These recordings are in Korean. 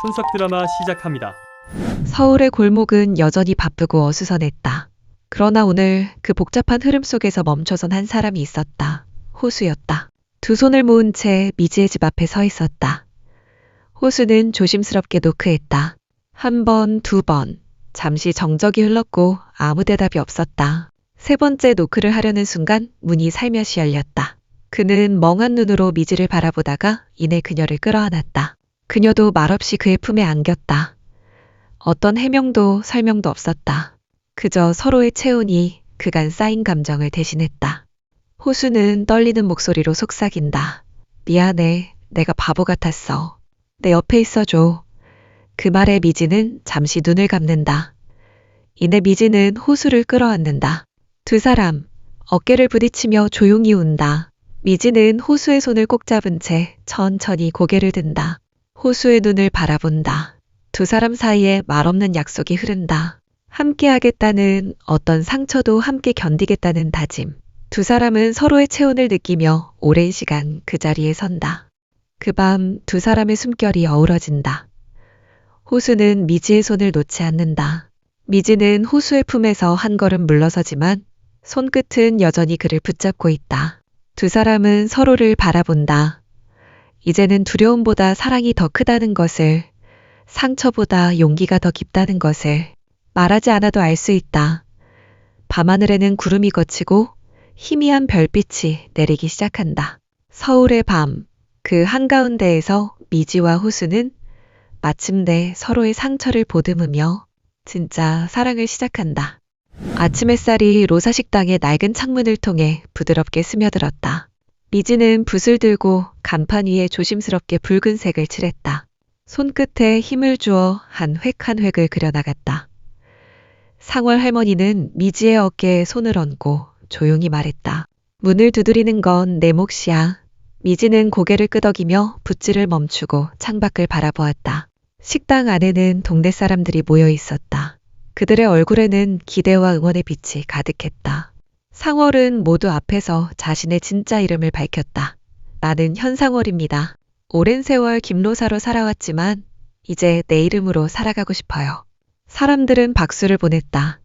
춘석 드라마 시작합니다. 서울의 골목은 여전히 바쁘고 어수선했다. 그러나 오늘 그 복잡한 흐름 속에서 멈춰선 한 사람이 있었다. 호수였다. 두 손을 모은 채 미지의 집 앞에 서 있었다. 호수는 조심스럽게 노크했다. 한 번, 두 번. 잠시 정적이 흘렀고 아무 대답이 없었다. 세 번째 노크를 하려는 순간 문이 살며시 열렸다. 그는 멍한 눈으로 미지를 바라보다가 이내 그녀를 끌어안았다. 그녀도 말없이 그의 품에 안겼다. 어떤 해명도 설명도 없었다. 그저 서로의 체온이 그간 쌓인 감정을 대신했다. 호수는 떨리는 목소리로 속삭인다. 미안해. 내가 바보 같았어. 내 옆에 있어줘. 그 말에 미지는 잠시 눈을 감는다. 이내 미지는 호수를 끌어안는다. 두 사람, 어깨를 부딪히며 조용히 운다. 미지는 호수의 손을 꼭 잡은 채 천천히 고개를 든다. 호수의 눈을 바라본다. 두 사람 사이에 말없는 약속이 흐른다. 함께 하겠다는 어떤 상처도 함께 견디겠다는 다짐. 두 사람은 서로의 체온을 느끼며 오랜 시간 그 자리에 선다. 그 밤 두 사람의 숨결이 어우러진다. 호수는 미지의 손을 놓지 않는다. 미지는 호수의 품에서 한 걸음 물러서지만 손끝은 여전히 그를 붙잡고 있다. 두 사람은 서로를 바라본다. 이제는 두려움보다 사랑이 더 크다는 것을 상처보다 용기가 더 깊다는 것을 말하지 않아도 알 수 있다. 밤하늘에는 구름이 걷히고 희미한 별빛이 내리기 시작한다. 서울의 밤, 그 한가운데에서 미지와 호수는 마침내 서로의 상처를 보듬으며 진짜 사랑을 시작한다. 아침 햇살이 로사 식당의 낡은 창문을 통해 부드럽게 스며들었다. 미지는 붓을 들고 간판 위에 조심스럽게 붉은색을 칠했다. 손끝에 힘을 주어 한 획 한 획을 그려나갔다. 상월 할머니는 미지의 어깨에 손을 얹고 조용히 말했다. 문을 두드리는 건 내 몫이야. 미지는 고개를 끄덕이며 붓질을 멈추고 창밖을 바라보았다. 식당 안에는 동네 사람들이 모여 있었다. 그들의 얼굴에는 기대와 응원의 빛이 가득했다. 상월은 모두 앞에서 자신의 진짜 이름을 밝혔다. 나는 현상월입니다. 오랜 세월 김로사로 살아왔지만 이제 내 이름으로 살아가고 싶어요. 사람들은 박수를 보냈다.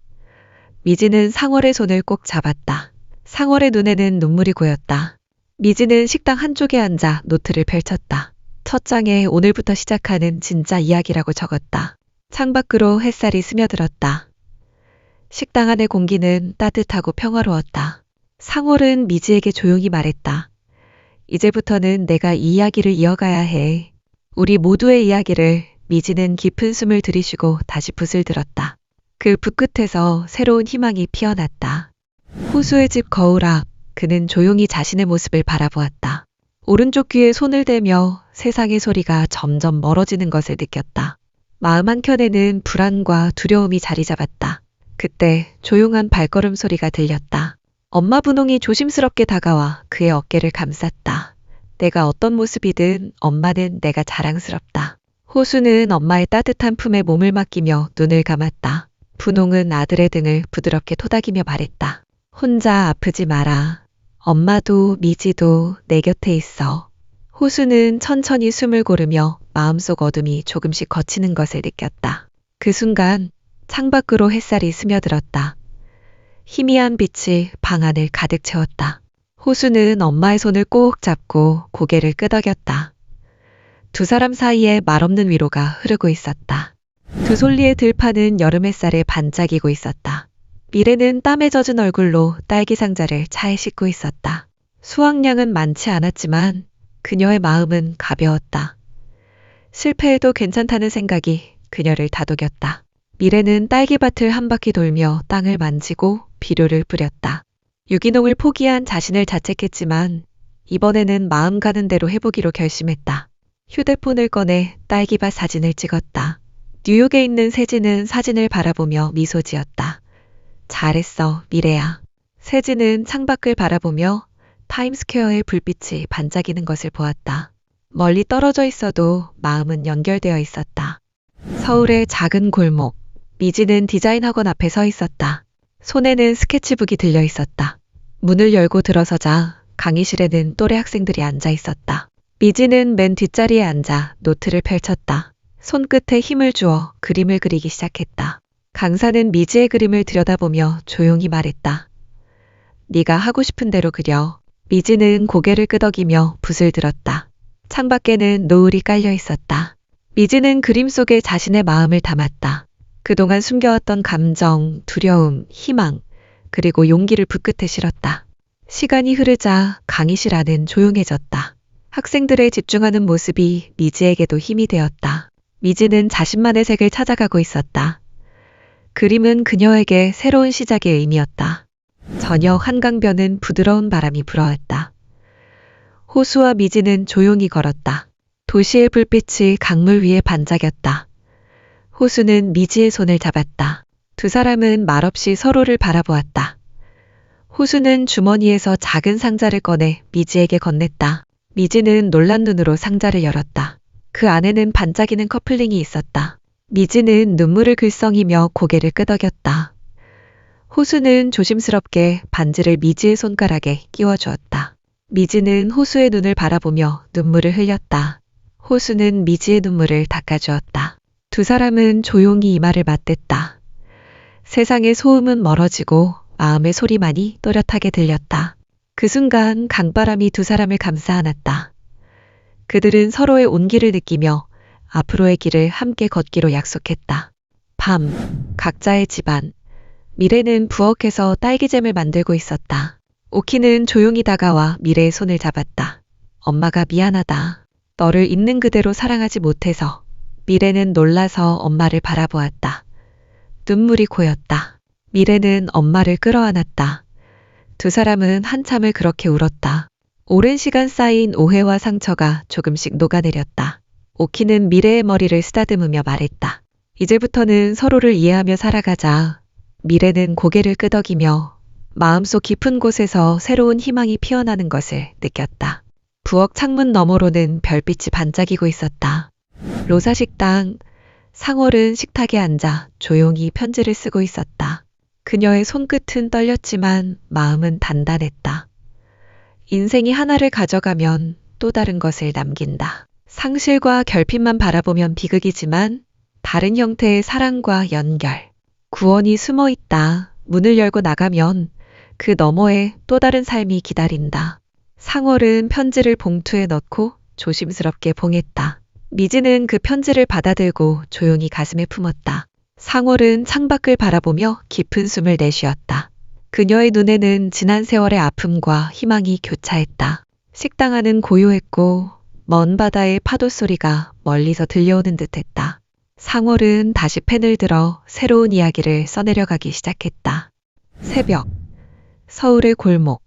미지는 상월의 손을 꼭 잡았다. 상월의 눈에는 눈물이 고였다. 미지는 식당 한쪽에 앉아 노트를 펼쳤다. 첫 장에 오늘부터 시작하는 진짜 이야기라고 적었다. 창밖으로 햇살이 스며들었다. 식당 안의 공기는 따뜻하고 평화로웠다. 상월은 미지에게 조용히 말했다. 이제부터는 내가 이 이야기를 이어가야 해. 우리 모두의 이야기를 미지는 깊은 숨을 들이쉬고 다시 붓을 들었다. 그 붓 끝에서 새로운 희망이 피어났다. 호수의 집 거울 앞, 그는 조용히 자신의 모습을 바라보았다. 오른쪽 귀에 손을 대며 세상의 소리가 점점 멀어지는 것을 느꼈다. 마음 한켠에는 불안과 두려움이 자리 잡았다. 그때 조용한 발걸음 소리가 들렸다. 엄마 분홍이 조심스럽게 다가와 그의 어깨를 감쌌다. 내가 어떤 모습이든 엄마는 내가 자랑스럽다. 호수는 엄마의 따뜻한 품에 몸을 맡기며 눈을 감았다. 분홍은 아들의 등을 부드럽게 토닥이며 말했다. 혼자 아프지 마라. 엄마도 미지도 내 곁에 있어. 호수는 천천히 숨을 고르며 마음속 어둠이 조금씩 걷히는 것을 느꼈다. 그 순간 창밖으로 햇살이 스며들었다. 희미한 빛이 방 안을 가득 채웠다. 호수는 엄마의 손을 꼭 잡고 고개를 끄덕였다. 두 사람 사이에 말없는 위로가 흐르고 있었다. 두 솔리의 들판은 여름 햇살에 반짝이고 있었다. 미래는 땀에 젖은 얼굴로 딸기 상자를 차에 싣고 있었다. 수확량은 많지 않았지만 그녀의 마음은 가벼웠다. 실패해도 괜찮다는 생각이 그녀를 다독였다. 미래는 딸기밭을 한 바퀴 돌며 땅을 만지고 비료를 뿌렸다. 유기농을 포기한 자신을 자책했지만 이번에는 마음 가는 대로 해보기로 결심했다. 휴대폰을 꺼내 딸기밭 사진을 찍었다. 뉴욕에 있는 세진은 사진을 바라보며 미소 지었다. 잘했어, 미래야. 세진은 창밖을 바라보며 타임스퀘어의 불빛이 반짝이는 것을 보았다. 멀리 떨어져 있어도 마음은 연결되어 있었다. 서울의 작은 골목. 미지는 디자인 학원 앞에 서 있었다. 손에는 스케치북이 들려 있었다. 문을 열고 들어서자 강의실에는 또래 학생들이 앉아 있었다. 미지는 맨 뒷자리에 앉아 노트를 펼쳤다. 손끝에 힘을 주어 그림을 그리기 시작했다. 강사는 미지의 그림을 들여다보며 조용히 말했다. 네가 하고 싶은 대로 그려. 미지는 고개를 끄덕이며 붓을 들었다. 창밖에는 노을이 깔려 있었다. 미지는 그림 속에 자신의 마음을 담았다. 그동안 숨겨왔던 감정, 두려움, 희망, 그리고 용기를 붓끝에 실었다. 시간이 흐르자 강의실 안은 조용해졌다. 학생들의 집중하는 모습이 미지에게도 힘이 되었다. 미지는 자신만의 색을 찾아가고 있었다. 그림은 그녀에게 새로운 시작의 의미였다. 저녁 한강변은 부드러운 바람이 불어왔다. 호수와 미지는 조용히 걸었다. 도시의 불빛이 강물 위에 반짝였다. 호수는 미지의 손을 잡았다. 두 사람은 말없이 서로를 바라보았다. 호수는 주머니에서 작은 상자를 꺼내 미지에게 건넸다. 미지는 놀란 눈으로 상자를 열었다. 그 안에는 반짝이는 커플링이 있었다. 미지는 눈물을 글썽이며 고개를 끄덕였다. 호수는 조심스럽게 반지를 미지의 손가락에 끼워주었다. 미지는 호수의 눈을 바라보며 눈물을 흘렸다. 호수는 미지의 눈물을 닦아주었다. 두 사람은 조용히 이마를 맞댔다. 세상의 소음은 멀어지고 마음의 소리만이 또렷하게 들렸다. 그 순간 강바람이 두 사람을 감싸 안았다. 그들은 서로의 온기를 느끼며 앞으로의 길을 함께 걷기로 약속했다. 밤, 각자의 집안. 미래는 부엌에서 딸기잼을 만들고 있었다. 오키는 조용히 다가와 미래의 손을 잡았다. 엄마가 미안하다. 너를 있는 그대로 사랑하지 못해서. 미래는 놀라서 엄마를 바라보았다. 눈물이 고였다. 미래는 엄마를 끌어안았다. 두 사람은 한참을 그렇게 울었다. 오랜 시간 쌓인 오해와 상처가 조금씩 녹아내렸다. 오키는 미래의 머리를 쓰다듬으며 말했다. 이제부터는 서로를 이해하며 살아가자. 미래는 고개를 끄덕이며 마음속 깊은 곳에서 새로운 희망이 피어나는 것을 느꼈다. 부엌 창문 너머로는 별빛이 반짝이고 있었다. 로사 식당, 상월은 식탁에 앉아 조용히 편지를 쓰고 있었다. 그녀의 손끝은 떨렸지만 마음은 단단했다. 인생이 하나를 가져가면 또 다른 것을 남긴다. 상실과 결핍만 바라보면 비극이지만 다른 형태의 사랑과 연결, 구원이 숨어 있다. 문을 열고 나가면 그 너머에 또 다른 삶이 기다린다. 상월은 편지를 봉투에 넣고 조심스럽게 봉했다. 미지는 그 편지를 받아들고 조용히 가슴에 품었다. 상월은 창밖을 바라보며 깊은 숨을 내쉬었다. 그녀의 눈에는 지난 세월의 아픔과 희망이 교차했다. 식당 안은 고요했고 먼 바다의 파도 소리가 멀리서 들려오는 듯했다. 상월은 다시 펜을 들어 새로운 이야기를 써내려가기 시작했다. 새벽 서울의 골목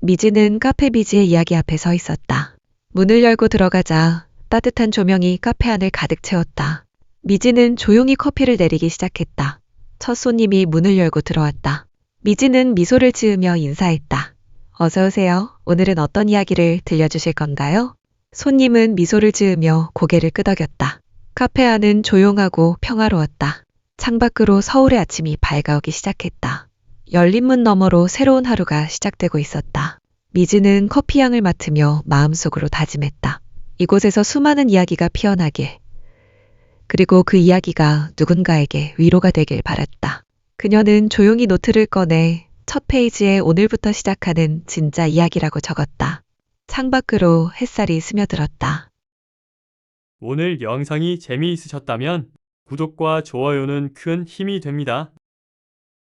미지는 카페 미지의 이야기 앞에 서 있었다. 문을 열고 들어가자 따뜻한 조명이 카페 안을 가득 채웠다. 미지는 조용히 커피를 내리기 시작했다. 첫 손님이 문을 열고 들어왔다. 미지는 미소를 지으며 인사했다. 어서 오세요. 오늘은 어떤 이야기를 들려주실 건가요? 손님은 미소를 지으며 고개를 끄덕였다. 카페 안은 조용하고 평화로웠다. 창밖으로 서울의 아침이 밝아오기 시작했다. 열린 문 너머로 새로운 하루가 시작되고 있었다. 미지는 커피 향을 맡으며 마음속으로 다짐했다. 이곳에서 수많은 이야기가 피어나길. 그리고 그 이야기가 누군가에게 위로가 되길 바랐다. 그녀는 조용히 노트를 꺼내 첫 페이지에 오늘부터 시작하는 진짜 이야기라고 적었다. 창밖으로 햇살이 스며들었다. 오늘 영상이 재미있으셨다면 구독과 좋아요는 큰 힘이 됩니다.